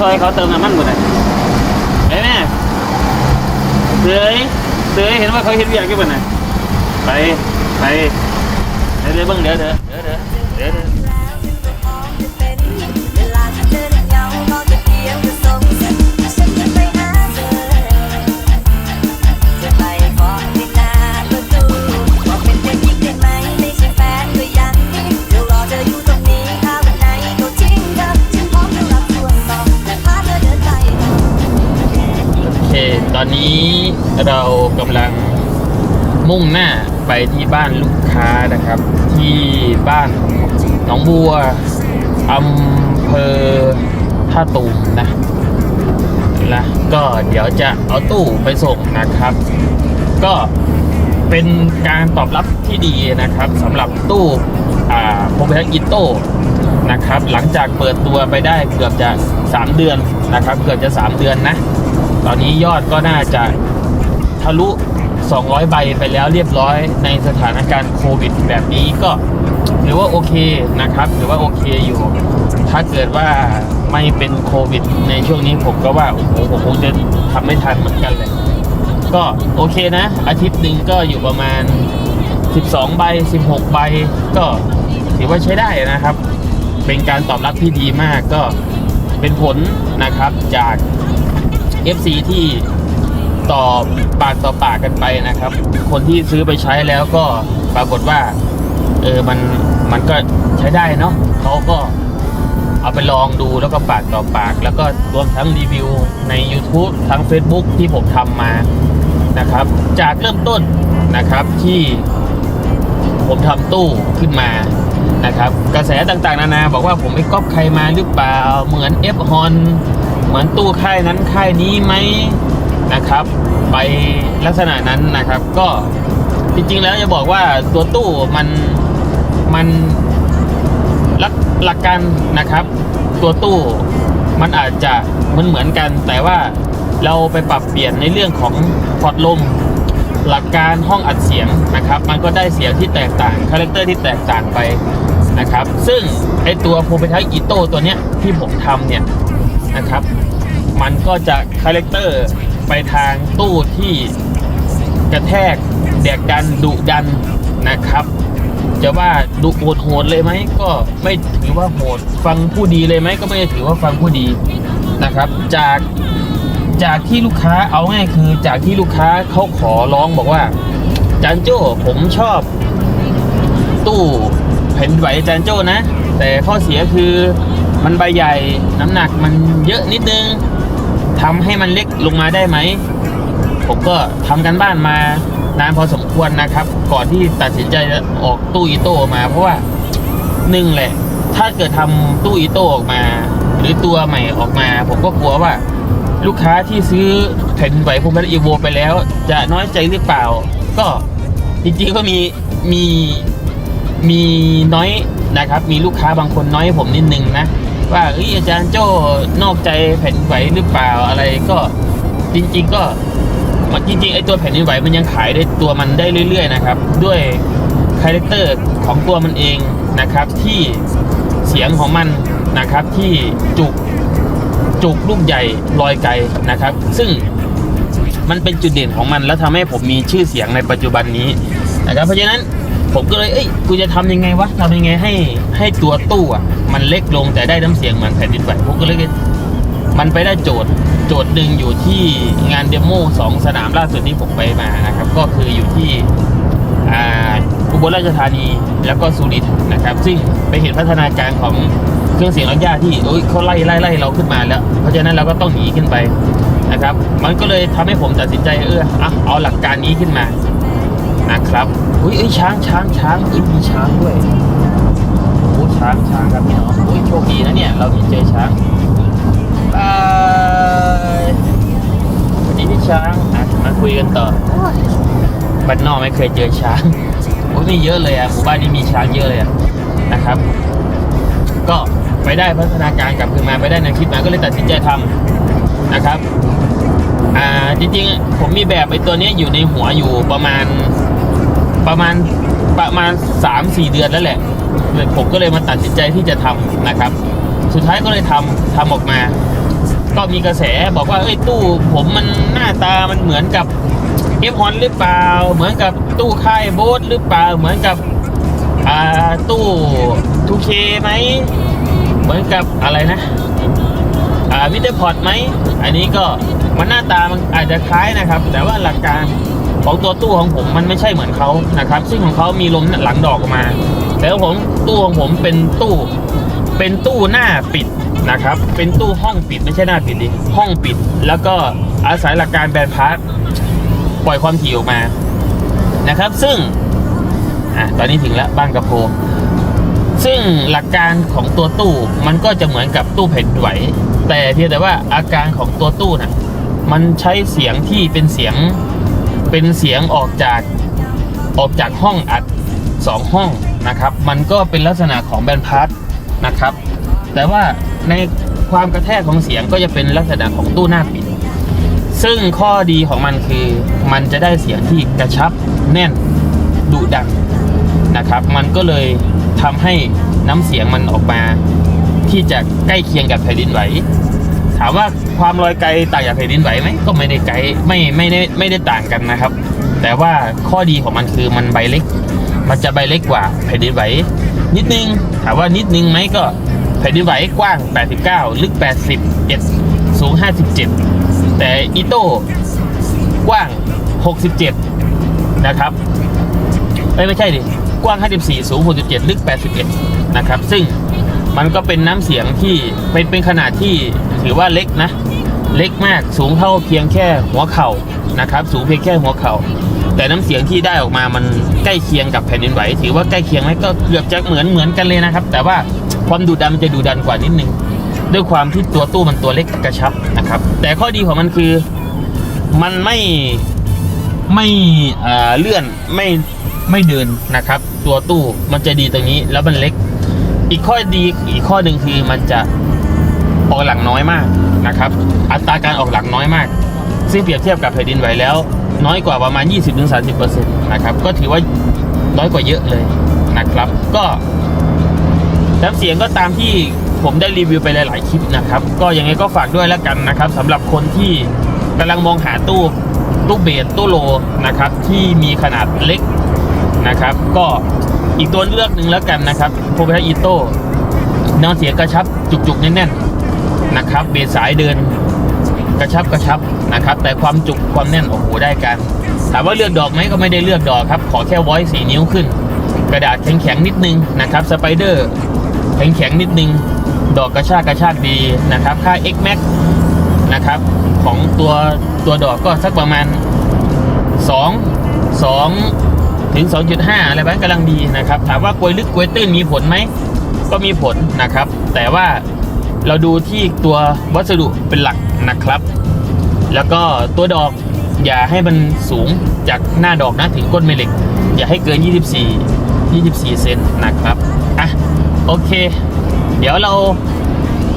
ซอยเขาเติมน้ำมันหมดเลยไอ้แม่เสือยเสือยเห็นว่าเขาเห็นอยากกี่ปันไหนไปไปเดี๋ยวเดี๋ยวเบิ่งเดี๋ยวเดี๋ยวเดี๋ยวเดี๋ยว อนนี้เรากำลังมุ่งหน้าไปที่บ้านลูกค้านะครับ ที่บ้านหนองบัวอำเภอท่าตูมนะนะก็เดี๋ยวจะเอาตู้ไปส่งนะครับ ก็เป็นการตอบรับที่ดีนะครับสำหรับตู้อ่าโพเบอิโต้นะครับ หลังจากเปิดตัวไปได้เกือบจะ 3 เดือนนะครับ เกือบจะ 3 เดือนนะ ตอนนี้ยอดก็น่าจะทะลุ 200 ใบไปแล้วเรียบร้อยในสถานการณ์โควิด แบบนี้ก็ถือว่าโอเคนะครับถือว่าโอเคอยู่ ถ้าเกิดว่าไม่เป็นโควิด ในช่วงนี้ผมก็ว่าโอ้โหผมคงจะทำไม่ทันเหมือนกันเลยก็โอเคนะ อาทิตย์หนึ่งก็อยู่ประมาณ 12 ใบ 16 ใบ ก็ถือว่าใช้ได้นะครับ เป็นการตอบรับที่ดีมากก็เป็นผลนะครับจาก FC ที่ต่อปากต่อปากกันไปนะครับ คนที่ซื้อไปใช้แล้วก็ปรากฏว่า เออมันมันก็ใช้ได้เนาะเขาก็เอาไปลองดูแล้วก็ปากต่อปาก แล้วก็รวมทั้งรีวิวใน YouTube ทั้ง Facebook ที่ผมทำมานะครับ จากเริ่มต้นนะครับที่ผมทำตู้ขึ้นมานะครับ กระแสต่างๆ นานา บอกว่าผมไปก๊อปใครมาหรือเปล่าเหมือน F h o n เหมือนตู้ค่ายนั้นค่ายนี้ไหมนะครับ ไปลักษณะนั้นนะครับ ก็จริงๆแล้วจะบอกว่าตัวตู้มันมันหลักหลักการนะครับ ตัวตู้มันอาจจะมือนเหมือนกัน แต่ว่าเราไปปรับเปลี่ยนในเรื่องของพอร์ตลมหลักการห้องอัดเสียงนะครับ มันก็ได้เสียงที่แตกต่างคาแรคเตอร์ที่แตกต่างไปนะครับ ซึ่งไอตัวโพเปทักอีโต้ตัวเนี้ยที่ผมทำเนี่ย นะครับ มันก็จะคาแรคเตอร์ไปทางตู้ที่กระแทกแดกดันดุดันนะครับ จะว่าดุโหดโหดเลยไหมก็ไม่ถือว่าโหดฟังผู้ดีเลยไหมก็ไม่ถือว่าฟังผู้ดีนะครับ จากจากที่ลูกค้าเอาง่ายคือจากที่ลูกค้าเขาขอร้องบอกว่าจานโจ้ผมชอบ ตู้แผ่นไหวจานโจ้นะ แต่ข้อเสียคือ มันใบใหญ่น้ำหนักมันเยอะนิดนึงทำให้มันเล็กลงมาได้ไหม ผมก็ทำกันบ้านมานานพอสมควรนะครับ ก่อนที่ตัดสินใจออกตู้อีโต้มา เพราะว่าหนึ่งแหละ ถ้าเกิดทำตู้อีโต้ออกมา หรือตัวใหม่ออกมา ผมก็กลัวว่า ลูกค้าที่ซื้อแผ่นไหวพวกนั้นอีโวไปแล้ว จะน้อยใจหรือเปล่า ก็จริงๆก็มีมีมีน้อยนะครับ มีลูกค้าบางคนน้อยผมนิดนึงนะ ว่าเอ้ยอาจารย์โจ้นอกใจแผ่นไหวหรือเปล่าอะไรก็จริง ๆ ก็มันจริงๆไอตัวแผ่นดินไหวมันยังขายได้ตัวมันได้เรื่อย ๆ นะครับ ด้วยคาแรคเตอร์ของตัวมันเองนะครับ ที่เสียงของมันนะครับ ที่จุกจุกลูกใหญ่ลอยไกลนะครับ ซึ่งมันเป็นจุดเด่นของมันแล้วทำให้ผมมีชื่อเสียงในปัจจุบันนี้นะครับ เพราะฉะนั้น ผมก็เลยเอ้ยกูจะทำยังไงวะทำยังไงให้ให้ตัวตู้อะ มันเล็กลงแต่ได้น้ำเสียงเหมือนแผ่นดินไหวผมก็เลยมันไปได้โจทย์โจทย์หนึ่งอยู่ที่งานเดโมสองสนามล่าสุดที่ผมไปมานะครับ ก็คืออยู่ที่อุบลราชธานีแล้วก็สุรินทร์นะครับ ซึ่งไปเห็นพัฒนาการของเครื่องเสียงรักย่าที่โอ้ยเขาไล่ไล่ไล่เราขึ้นมาแล้ว เพราะฉะนั้นเราก็ต้องหนีขึ้นไปนะครับ มันก็เลยทำให้ผมตัดสินใจเออเอาหลักการนี้ขึ้นมา นะครับอุ้ยเอ้ยช้างช้างช้างเอ้ยมีช้างด้วยโอ้ช้างช้างครับพี่น้องโอ้ยโชคดีนะเนี่ย เรามีเจอช้างบายสวัสดีพี่ช้างอะมาคุยกันต่อบ้านนอกไม่เคยเจอช้างโอ้ยมีเยอะเลยอะหมู่บ้านนี้มีช้างเยอะเลยอะนะครับ ก็ไปได้พัฒนาการกลับคืนมาไปได้แนวคิดมาก็เลยตัดสินใจทำนะครับ อ่าจริงๆผมมีแบบไอ้ตัวนี้อยู่ในหัวอยู่ประมาณ ประมาณประมาณสามสี่เดือนแล้วแหละผมก็เลยมาตัดสินใจที่จะทำนะครับ สุดท้ายก็เลยทำทำออกมา ก็มีกระแสบอกว่าเอ้ยตู้ผมมันหน้าตามันเหมือนกับเอฟฮอนหรือเปล่า เหมือนกับตู้ค่ายโบ๊ทหรือเปล่า เหมือนกับตู้ทูเคไหม เหมือนกับอะไรนะอ่ามิเตอร์พอร์ตไหม อันนี้ก็มันหน้าตามันอาจจะคล้ายนะครับ แต่ว่าหลักการ ของตัวตู้ของผมมันไม่ใช่เหมือนเขานะครับ ซึ่งของเขามีลมหลังดอกออกมาแต่ผมตู้ของผมเป็นตู้ เป็นตู้หน้าปิดนะครับ เป็นตู้ห้องปิดไม่ใช่หน้าปิดดิห้องปิด แล้วก็อาศัยหลักการแบนพาร์ทปล่อยความถี่ออกมานะครับ ซึ่งอะตอนนี้ถึงแล้วบ้านกระโพซึ่งหลักการของตัวตู้มันก็จะเหมือนกับตู้แผ่นดินไหว แต่เพียงแต่ว่าอาการของตัวตู้น่ะมันใช้เสียงที่เป็นเสียง เป็นเสียงออกจากออกจากห้องอัดสองห้องนะครับ มันก็เป็นลักษณะของแบนพาร์ทนะครับ แต่ว่าในความกระแทกของเสียงก็จะเป็นลักษณะของตู้หน้าปิด ซึ่งข้อดีของมันคือมันจะได้เสียงที่กระชับแน่นดุดันนะครับ มันก็เลยทำให้น้ำเสียงมันออกมาที่จะใกล้เคียงกับแผ่นดินไหว ถามว่าความลอยไกลต่างจากแผ่นดินไหวไหมก็ไม่ได้ไกลไม่ไม่ได้ไม่ได้ต่างกันนะครับ แต่ว่าข้อดีของมันคือมันใบเล็ก มันจะใบเล็กกว่าแผ่นดินไหวนิดนึงถามว่านิดนึงไหมก็แผ่นดินไหวกว้าง 89 ลึก 81 สูง 57 แต่อีโต้กว้าง 67 นะครับเอ้ยไม่ใช่ดิ กว้าง 54 สูง 67 ลึก 81 นะครับ ซึ่งมันก็เป็นน้ำเสียงที่เป็นเป็นขนาดที่ ถือว่าเล็กนะ เล็กมากสูงเท่าเพียงแค่หัวเข่านะครับ สูงเพียงแค่หัวเข่า แต่น้ำเสียงที่ได้ออกมามันใกล้เคียงกับแผ่นดินไหว ถือว่าใกล้เคียงไหมก็เกือบจะเหมือนเหมือนกันเลยนะครับ แต่ว่าความดุดันมันจะดุดันกว่านิดนึงด้วยความที่ตัวตู้มันตัวเล็กกระชับนะครับ แต่ข้อดีของมันคือมันไม่ไม่เอ่อเลื่อนไม่ไม่เดินนะครับ ตัวตู้มันจะดีตรงนี้แล้วมันเล็ก อีกข้อดีอีกข้อหนึ่งคือมันจะ ออกหลังน้อยมากนะครับ อัตราการออกหลังน้อยมาก ซึ่งเปรียบเทียบกับแผ่นดินไหวแล้ว น้อยกว่าประมาณ 20-30%นะครับ ก็ถือว่าน้อยกว่าเยอะเลยนะครับ ก็น้ำเสียงก็ตามที่ผมได้รีวิวไปหลายๆคลิปนะครับ ก็ยังไงก็ฝากด้วยแล้วกันนะครับสำหรับคนที่กำลังมองหาตู้ตู้เบสตู้โลนะครับ ที่มีขนาดเล็กนะครับ ก็อีกตัวเลือกหนึ่งแล้วกันนะครับโพเบทัอีโต้น้ำเสียงกระชับจุกๆแน่นๆ นะครับเบสสายเดินกระชับกระชับนะครับ แต่ความจุความแน่นโอ้โหได้กัน ถามว่าเลือกดอกไหมก็ไม่ได้เลือกดอกครับ ขอแค่ไว้สีนิ้วขึ้น กระดาษแข็งๆนิดนึงนะครับสไปเดอร์แข็งๆนิดนึง ดอกกระชากกระชากดีนะครับ ค่า X Max นะครับของตัวตัวดอกก็สักประมาณ 2 2 ถึง 2.5 อะไรแบบนั้นกำลังดีนะครับ ถามว่ากลวยลึกกลวยตื้นมีผลไหมก็มีผลนะครับ แต่ว่า เราดูที่ตัววัสดุเป็นหลักนะครับ แล้วก็ตัวดอกอย่าให้มันสูงจากหน้าดอกนะถึงก้นแม่เหล็กอย่าให้เกิน 24 24 เซนนะครับ อะ โอเค เดี๋ยวเรา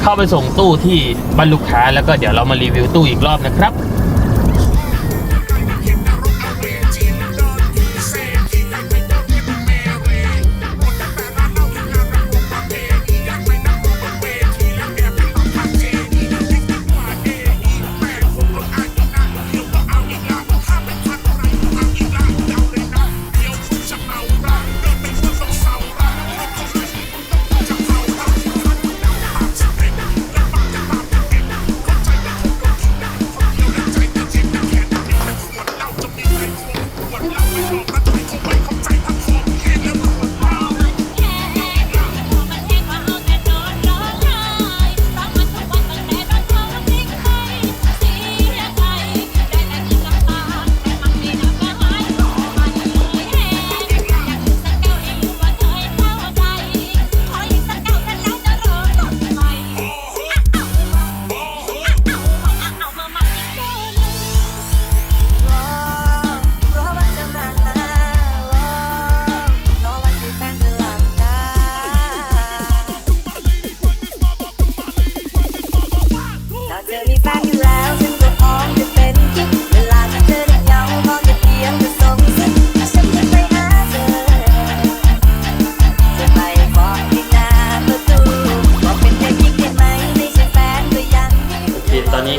เข้าไปส่งตู้ที่บ้านลูกค้าแล้วก็เดี๋ยวเรามารีวิวตู้อีกรอบนะครับ Boom.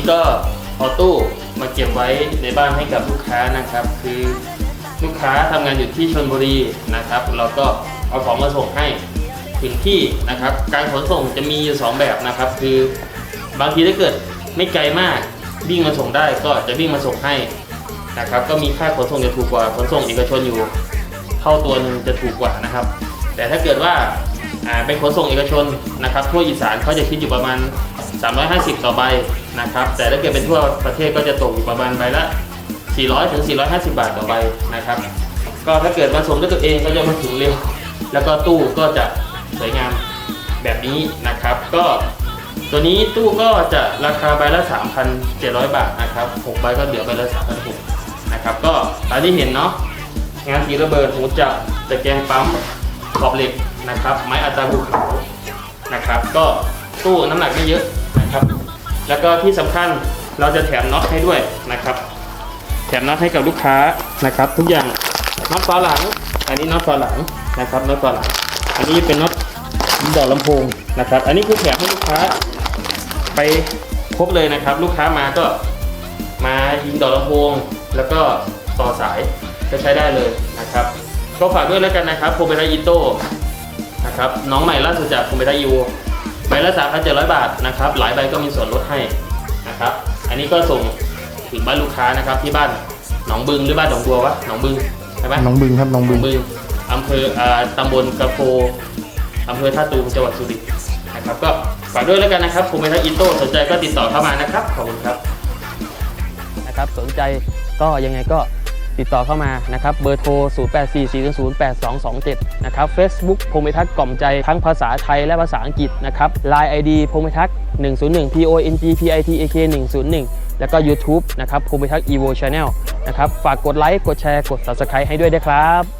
ก็เก็บไว้ในบ้านให้กับลูกค้านะครับ คือลูกค้าทำงานอยู่ที่ชลบุรีนะครับ เราก็เอาของมาส่งให้ถึงที่นะครับ การขนส่งจะมีอยู่สองแบบนะครับ คือบางทีถ้าเกิดไม่ไกลมากวิ่งมาส่งได้ก็จะวิ่งมาส่งให้นะครับ ก็มีค่าขนส่งจะถูกกว่าขนส่งเอกชนอยู่เท่าตัวหนึงจะถูกกว่านะครับ แต่ถ้าเกิดว่าอ่าเป็นขนส่งเอกชนนะครับทั่วอีสานเขาจะคิดอยู่ประมาณ 350 ต่อใบ นะครับ แต่ถ้าเกิดเป็นทั่วประเทศก็จะตกอยู่ประมาณใบละ 400ถึง450 บาทต่อใบนะครับ ก็ถ้าเกิดมาส่งด้วยตัวเองก็จะมาถึงเร็ว แล้วก็ตู้ก็จะสวยงามแบบนี้นะครับ ก็ตัวนี้ตู้ก็จะราคาใบละ 3,700 บาทนะครับ6ใบก็เหลือใบละ3,600นะครับ ก็ตามที่เห็นเนาะงานสีระเบิดหูจับตะแกรงปั๊มขอบเหล็กนะครับ ไม้อัตราภูเขานะครับ ก็ตู้น้ำหนักไม่เยอะนะครับ แล้วก็ที่สำคัญเราจะแถมน็อตให้ด้วยนะครับ แถมน็อตให้กับลูกค้านะครับ ทุกอย่างน็อตฝาหลัง อันนี้น็อตฝาหลังนะครับน็อตฝาหลัง อันนี้เป็นน็อตดอกลำโพงนะครับ อันนี้คือแถมให้ลูกค้าไปครบเลยนะครับ ลูกค้ามาก็มายิงดอกลำโพงแล้วก็ต่อสายก็ใช้ได้เลยนะครับ ก็ฝากด้วยแล้วกันนะครับโคเบราอิโต้นะครับน้องใหม่ล่าสุดจากโคเบราอิโอ ใบละสามพันเจ็ดร้อยบาทนะครับ หลายใบก็มีส่วนลดให้นะครับ อันนี้ก็ส่งถึงบ้านลูกค้านะครับที่บ้านหนองบึงหรือบ้านหนองบัววะหนองบึงใช่ไหมน้องบึงครับน้องหนบึองงบึงอำเภออ่าตำบลกระโพอำเภอท่าตูมจังหวัดสุรินทร์นะครับ ก็ฝากด้วยแล้วกันนะครับโคเบราอิโต้สนใจก็ติดต่อเข้ามานะครับขอบคุณครับนะครับ สนใจก็ยังไงก็ ติดต่อเข้ามานะครับเบอร์โทร 0844008227 นะครับ Facebook พงมิทักษ์กล่อมใจทั้งภาษาไทยและภาษาอังกฤษนะครับ Line ID พงมิทักษ์101 P O N G P I T A K 101 แล้วก็ YouTube นะครับพงมิทักษ์ Evo Channel นะครับ ฝากกดไลค์ กดแชร์ กด Subscribe ให้ด้วยนะครับ